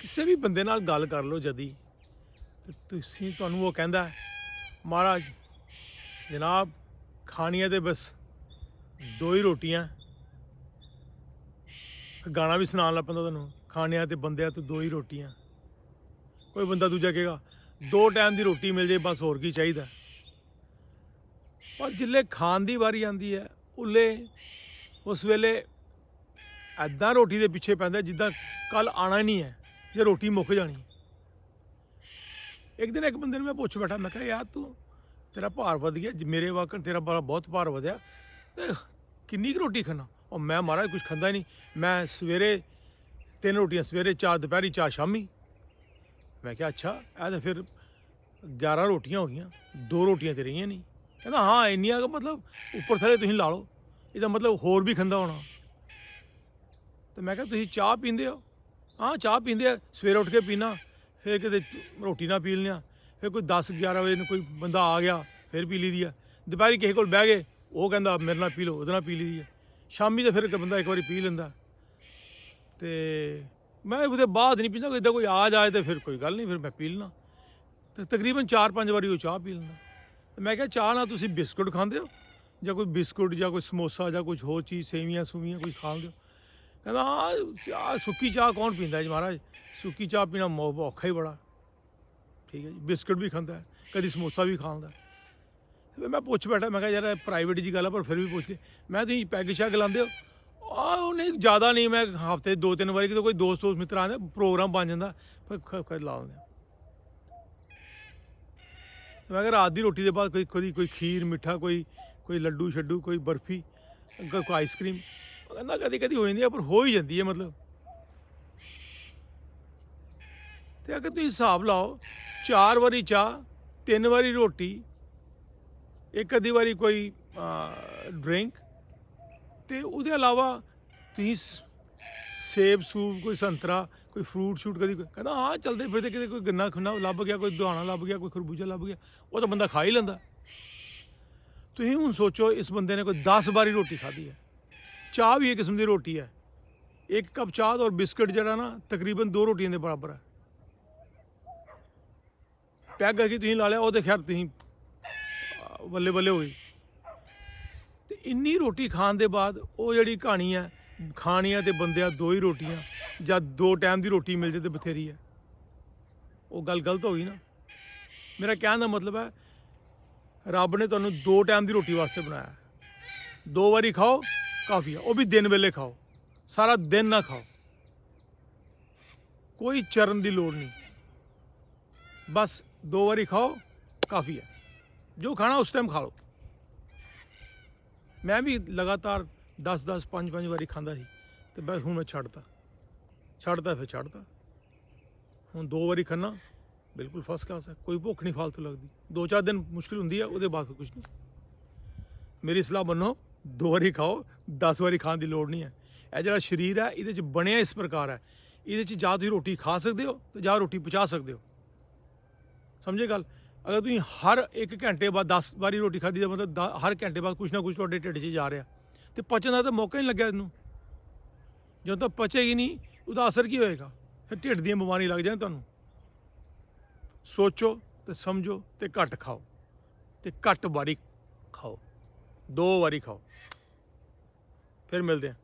ਕਿਸੇ ਵੀ ਬੰਦੇ ਨਾਲ ਗੱਲ ਕਰ ਲਓ ਜਦੀ। ਤੇ ਤੁਸੀਂ ਤੁਹਾਨੂੰ ਉਹ ਕਹਿੰਦਾ, ਮਹਾਰਾਜ, ਜਨਾਬ, ਖਾਣੀਆਂ ਤੇ ਬਸ ਦੋ ਹੀ ਰੋਟੀਆਂ। ਗਾਣਾ ਵੀ ਸੁਣਾਉਣ ਲੱਗ ਪੈਂਦਾ ਤੁਹਾਨੂੰ, ਖਾਣਿਆਂ ਤੇ ਬੰਦਿਆਂ ਤੋਂ ਦੋ ਹੀ ਰੋਟੀਆਂ। ਕੋਈ ਬੰਦਾ ਦੂਜਾ ਕਹੇਗਾ, ਦੋ ਟਾਈਮ ਦੀ ਰੋਟੀ ਮਿਲ ਜੇ, ਬਸ ਹੋਰ ਕੀ ਚਾਹੀਦਾ। ਪਰ ਜਿੱਲੇ ਖਾਣ ਦੀ ਵਾਰੀ ਆਂਦੀ ਹੈ, ਉੱਲੇ ਉਸ ਵੇਲੇ ਐਦਾਂ ਰੋਟੀ ਦੇ ਪਿੱਛੇ ਪੈਂਦਾ ਜਿੱਦਾਂ ਕੱਲ ਆਣਾ ਹੀ ਨਹੀਂ ਹੈ। ਜੇ ਰੋਟੀ ਮੁੱਕ ਜਾਣੀ। ਇੱਕ ਦਿਨ ਇੱਕ ਬੰਦੇ ਨੂੰ ਮੈਂ ਪੁੱਛ ਬੈਠਾ, ਮੈਂ ਕਿਹਾ, ਯਾਰ ਤੂੰ, ਤੇਰਾ ਭਾਰ ਵਧ ਗਿਆ ਜ- ਮੇਰੇ ਵਾਕਣ ਤੇਰਾ ਬੜਾ ਬਹੁਤ ਭਾਰ ਵਧਿਆ। ਤੇ ਕਿੰਨੀ ਕੁ ਰੋਟੀ ਖਾਣਾ ਉਹ ਮੈਂ ਮਹਾਰਾਜ ਕੁਝ ਖਾਂਦਾ ਨਹੀਂ। ਮੈਂ ਸਵੇਰੇ ਤਿੰਨ ਰੋਟੀਆਂ, ਸਵੇਰੇ ਚਾਰ, ਦੁਪਹਿਰੀ ਚਾਰ, ਸ਼ਾਮੀ। ਮੈਂ ਕਿਹਾ, ਅੱਛਾ, ਇਹ ਤਾਂ ਫਿਰ 11 ਰੋਟੀਆਂ ਹੋ ਗਈਆਂ, ਦੋ ਰੋਟੀਆਂ ਤੇ ਰਹੀਆਂ ਨਹੀਂ। ਕਹਿੰਦਾ, ਹਾਂ, ਇੰਨੀਆਂ ਮਤਲਬ ਉੱਪਰ ਥੱਲੇ ਤੁਸੀਂ ਲਾ ਲਓ। ਇਹਦਾ ਮਤਲਬ ਹੋਰ ਵੀ ਖੰਦਾ ਹੋਣਾ। ਤੇ ਮੈਂ ਕਿਹਾ, ਤੁਸੀਂ ਚਾਹ ਪੀਂਦੇ ਹੋ? ਹਾਂ ਚਾਹ ਪੀਂਦੇ ਆ, ਸਵੇਰੇ ਉੱਠ ਕੇ ਪੀਣਾ ਫਿਰ ਕਿਤੇ ਰੋਟੀ ਨਾਲ ਪੀ ਲਿਆ। ਫਿਰ ਕੋਈ 10 11 ਵਜੇ ਨੂੰ ਕੋਈ ਬੰਦਾ ਆ ਗਿਆ, ਫਿਰ ਪੀ ਲਈ ਦੀ ਆ। ਦੁਪਹਿਰੀ ਕਿਸੇ ਕੋਲ ਬਹਿ ਗਏ, ਉਹ ਕਹਿੰਦਾ, ਮੇਰੇ ਨਾਲ ਪੀ ਲਓ, ਉਹਦੇ ਨਾਲ ਪੀ ਲਈ ਦੀ ਆ। ਸ਼ਾਮੀ ਤੇ ਫਿਰ ਇੱਕ ਬੰਦਾ ਇੱਕ ਵਾਰੀ ਪੀ ਲੈਂਦਾ। ਤੇ ਮੈਂ ਉਹਦੇ ਬਾਅਦ ਨਹੀਂ ਪੀਂਦਾ, ਕੋਈ ਇਦਾਂ ਕੋਈ ਆ ਜਾਏ ਤੇ ਫਿਰ ਕੋਈ ਗੱਲ ਨਹੀਂ, ਫਿਰ ਮੈਂ ਪੀ ਲੈਣਾ ਤੇ ਤਕਰੀਬਨ 4-5 ਵਾਰੀ ਉਹ ਚਾਹ ਪੀ ਲੈਂਦਾ। ਮੈਂ ਕਿਹਾ, ਚਾਹ ਨਾਲ ਤੁਸੀਂ ਬਿਸਕੁਟ ਖਾਂਦੇ ਹੋ? ਜਾਂ ਕੋਈ ਬਿਸਕੁਟ ਜਾਂ ਕੋਈ ਸਮੋਸਾ ਜਾਂ ਕੁਝ ਹੋਰ ਚੀਜ਼ ਸੇਵੀਆਂ ਸੂਵੀਆਂ ਕੁਝ ਖਾਂਦੇ ਹੋ? ਕਹਿੰਦਾ ਹਾਂ ਚਾਹ ਸੁੱਕੀ ਚਾਹ ਕੌਣ ਪੀਂਦਾ ਜੀ ਮਹਾਰਾਜ? ਸੁੱਕੀ ਚਾਹ ਪੀਣਾ ਮੌ, ਔਖਾ ਹੀ ਬੜਾ। ਠੀਕ ਹੈ ਜੀ, ਬਿਸਕੁਟ ਵੀ ਖਾਂਦਾ, ਕਦੀ ਸਮੋਸਾ ਵੀ ਖਾਂਦਾ ਤੇ ਮੈਂ ਪੁੱਛ ਬੈਠਾ, ਮੈਂ ਕਿਹਾ, ਯਾਰ ਪ੍ਰਾਈਵੇਟ ਜੀ ਗੱਲ ਆ, ਪਰ ਫਿਰ ਵੀ ਪੁੱਛ ਕੇ ਮੈਂ ਤੁਸੀਂ ਪੈਗ ਸ਼ੈਗ ਲਾਉਂਦੇ ਹੋ? ਆ ਉਹਨੇ ਜ਼ਿਆਦਾ ਨਹੀਂ, ਮੈਂ ਹਫ਼ਤੇ ਦੋ ਤਿੰਨ ਵਾਰੀ ਕਿਤੇ ਕੋਈ ਦੋਸਤ ਦੋਸਤ ਮਿੱਤਰ ਆਉਂਦੇ, ਪ੍ਰੋਗਰਾਮ ਬਣ ਜਾਂਦਾ, ਫਿਰ ਖ- ਲਾ ਦਿੰਦੇ ਮੈਂ ਕਿਹਾ, ਰਾਤ ਦੀ ਰੋਟੀ ਦੇ ਬਾਅਦ ਕੋਈ, ਕਦੀ ਕੋਈ ਖੀਰ, ਮਿੱਠਾ, ਕੋਈ ਕੋਈ ਲੱਡੂ ਛੱਡੂ ਕੋਈ ਬਰਫੀ, ਕੋਈ ਆਈਸਕ੍ਰੀਮ ਕਹਿੰਦਾ ਕਦੀ ਕਦੀ ਹੋ ਜਾਂਦੀ ਹੈ ਪਰ ਹੋ ਹੀ ਜਾਂਦੀ ਹੈ ਮਤਲਬ। ਤੇ ਅਗਰ ਤੁਸੀਂ ਹਿਸਾਬ ਲਾਓ, ਚਾਰ ਵਾਰੀ ਚਾਹ, ਤਿੰਨ ਵਾਰੀ ਰੋਟੀ, ਇੱਕ ਅੱਧੀ ਵਾਰੀ ਕੋਈ ਡਰਿੰਕ ਤੇ ਉਹਦੇ ਇਲਾਵਾ ਤੁਸੀਂ ਸੇਬ ਸੂਬ ਕੋਈ ਸੰਤਰਾ, ਕੋਈ ਫਰੂਟ ਸ਼ੂਟ ਕਦੀ ਕੋਈ- ਕਹਿੰਦਾ, ਹਾਂ, ਚਲਦੇ ਫਿਰਦੇ ਕਿਤੇ ਕੋਈ ਗੰਨਾ ਖੁੰਨਾ ਲੱਭ ਗਿਆ, ਕੋਈ ਦੁਹਾਣਾ ਲੱਭ ਗਿਆ, ਕੋਈ ਖਰਬੂਜਾ ਲੱਭ ਗਿਆ, ਉਹ ਤਾਂ ਬੰਦਾ ਖਾ ਹੀ ਲੈਂਦਾ। ਤੁਸੀਂ ਹੁਣ ਸੋਚੋ, ਇਸ ਬੰਦੇ ਨੇ ਕੋਈ 10 ਵਾਰੀ ਰੋਟੀ ਖਾਧੀ ਹੈ। ਚਾਹ ਵੀ ਇੱਕ ਕਿਸਮ ਦੀ ਰੋਟੀ ਹੈ। ਇੱਕ ਕੱਪ ਚਾਹ ਔਰ ਬਿਸਕਟ ਜਿਹੜਾ ਨਾ, ਤਕਰੀਬਨ ਦੋ ਰੋਟੀਆਂ ਦੇ ਬਰਾਬਰ ਹੈ। ਪੈਗ ਅਗੀ ਤੁਸੀਂ ਲਾ ਲਿਆ, ਉਹ ਤੇ ਖੈਰ ਤੁਸੀਂ ਬੱਲੇ ਬੱਲੇ ਹੋਈ ਤੇ ਇੰਨੀ ਰੋਟੀ ਖਾਣ ਦੇ ਬਾਅਦ ਉਹ ਜਿਹੜੀ ਕਹਾਣੀ ਹੈ, ਖਾਣੀਆਂ ਤੇ ਬੰਦਿਆਂ ਦੋ ਹੀ ਰੋਟੀਆਂ, ਜਾਂ ਦੋ ਟਾਈਮ ਦੀ ਰੋਟੀ ਮਿਲ ਜੇ ਤੇ ਬਥੇਰੀ ਹੈ। ਉਹ ਗੱਲ ਗਲਤ ਹੋ ਗਈ ਨਾ। ਮੇਰਾ ਕਹਿਣ ਦਾ ਮਤਲਬ ਹੈ, ਰੱਬ ਨੇ ਤੁਹਾਨੂੰ ਦੋ ਟਾਈਮ ਦੀ ਰੋਟੀ ਵਾਸਤੇ ਬਣਾਇਆ। ਦੋ ਵਾਰੀ ਖਾਓ ਕਾਫੀ ਆ, ਉਹ ਵੀ ਦਿਨ ਵੇਲੇ ਖਾਓ, ਸਾਰਾ ਦਿਨ ਨਾ ਖਾਓ। ਕੋਈ ਚਰਨ ਦੀ ਲੋੜ ਨਹੀਂ। ਬਸ ਦੋ ਵਾਰੀ ਖਾਓ, ਕਾਫੀ ਹੈ ਜੋ ਖਾਣਾ ਉਸ ਟਾਈਮ ਖਾ ਲਓ। ਮੈਂ ਵੀ ਲਗਾਤਾਰ 10 10 5 5 ਵਾਰੀ ਖਾਂਦਾ ਸੀ, ਤੇ ਬਸ ਹੁਣ ਮੈਂ ਛੱਡਤਾ। ਛੱਡਤਾ ਫਿਰ ਛੱਡਤਾ। ਹੁਣ ਦੋ ਵਾਰੀ ਖਾਣਾ ਬਿਲਕੁਲ ਫਸਟ ਕਲਾਸ ਹੈ ਕੋਈ ਭੁੱਖ ਨਹੀਂ ਫਾਲਤੂ ਲੱਗਦੀ। ਦੋ ਚਾਰ ਦਿਨ ਮੁਸ਼ਕਿਲ ਹੁੰਦੀ ਹੈ ਉਹਦੇ ਬਾਅਦ ਫਿਰ ਕੁਝ ਨਹੀਂ ਮੇਰੀ ਸਲਾਹ ਮੰਨੋ ਦੋ ਵਾਰੀ ਖਾਓ 10 ਵਾਰੀ ਖਾਣ ਦੀ ਲੋੜ ਨਹੀਂ ਹੈ। ਇਹ ਜਿਹੜਾ ਸਰੀਰ ਹੈ, ਇਹਦੇ ਚ ਬਣਿਆ ਇਸ ਪ੍ਰਕਾਰ ਹੈ। ਇਹਦੇ ਚ ਜਾਂ ਤੁਸੀਂ ਰੋਟੀ ਖਾ ਸਕਦੇ ਹੋ ਤੇ ਜਾਂ ਰੋਟੀ ਪਚਾ ਸਕਦੇ ਹੋ। ਸਮਝੇ ਗੱਲ? ਅਗਰ ਤੁਸੀਂ ਹਰ 1 ਘੰਟੇ ਬਾਅਦ 10 ਵਾਰੀ ਰੋਟੀ ਖਾਧੀ ਦਾ ਮਤਲਬ ਦ- ਹਰ ਘੰਟੇ ਬਾਅਦ ਕੁਝ ਨਾ ਕੁਝ ਤੁਹਾਡੇ ਢਿੱਡ 'ਚ ਜਾ ਰਿਹਾ। ਤੇ ਪਚਣ ਦਾ ਤਾਂ ਮੌਕਾ ਹੀ ਨਹੀਂ ਲੱਗਿਆ ਇਹਨੂੰ। ਜਦੋਂ ਤੱਕ ਪਚੇਗੀ ਨਹੀਂ, ਉਹਦਾ ਅਸਰ ਕੀ ਹੋਏਗਾ? ਫਿਰ ਢਿੱਡ ਦੀਆਂ ਬਿਮਾਰੀਆਂ ਲੱਗ ਜਾਣ ਤੁਹਾਨੂੰ। ਸੋਚੋ ਤੇ ਸਮਝੋ ਤੇ ਘੱਟ ਖਾਓ। ਤੇ ਘੱਟ ਵਾਰੀ ਖਾਓ। ਦੋ ਵਾਰੀ ਖਾਓ। ਫਿਰ ਮਿਲਦੇ ਹਾਂ।